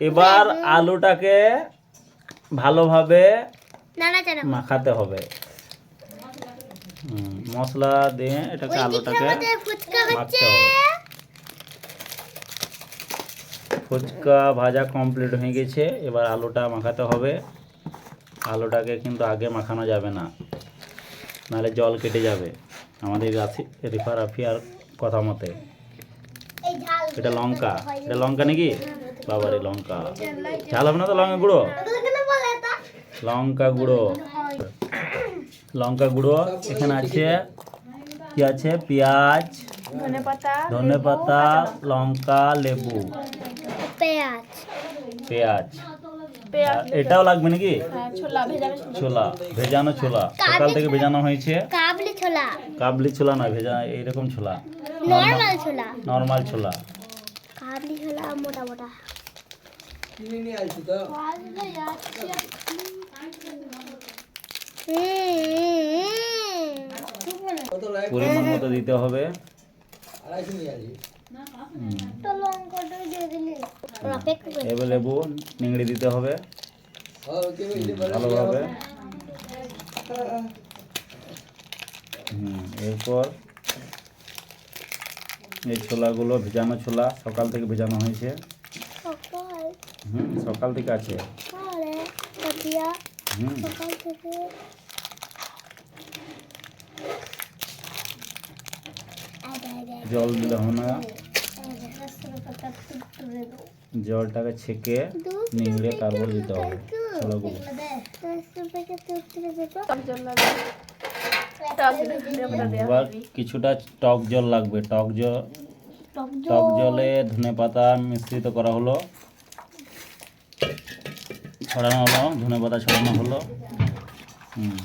এবার আলুটাকে ভালোভাবে মাখাতে হবে। মশলা দিয়ে এটাকে আলুটাকে মাখতে হবে। ফুচকা ভাজা কমপ্লিট হয়ে গেছে এবার আলুটা মাখাতে হবে। আলুটাকে কিন্তু আগে মাখানো যাবে না নাহলে জল কেটে যাবে। আমাদের রাফি- রিফা রাফিয়ার কথা মতে। এটা লঙ্কা এটা লঙ্কা নাকি? বাবারে লঙ্কা। ঝাল হবে না তো লঙ্কা গুঁড়ো? লঙ্কা গুঁড়ো। লঙ্কা গুঁড়ো এখানে আছে কি আছে? পেঁয়াজ ধনে পাতা লঙ্কা লেবু। পেঁয়াজ। পেঁয়াজ। এটাও লাগবে নাকি? হ্যাঁ ছোলা ভেজানো ছোলা। ছোলা ভেজানো ছোলা। সকাল থেকে ভেজানো হয়েছে। কাবলি ছোলা। কাবলি ছোলা না ভেজা এইরকম ছোলা। নর্মাল ছোলা। নর্মাল ছোলা। কাবলি ছোলা মোটা মোটা। পরিমাণ মতো দিতে হবে। হুম। এবার লেবু নিংড়ি দিতে হবে। ভালোভাবে। হুম এরপর এই ছোলাগুলো ভেজানো ছোলা সকাল থেকে ভেজানো হয়েছে। হুম সকাল থেকে আছে। হুম। জল দিলে হবে না। জলটাকে ছেঁকে নিংড়ে তারপর দিতে হবে। ছোলাগুলো জল জল এবার কিছুটা টক জল লাগবে। টক জল টক জলে? ধনে পাতা মিশ্রিত করা হলো। ছড়ানো হলো ধনে পাতা ছড়ানো হলো। হুম।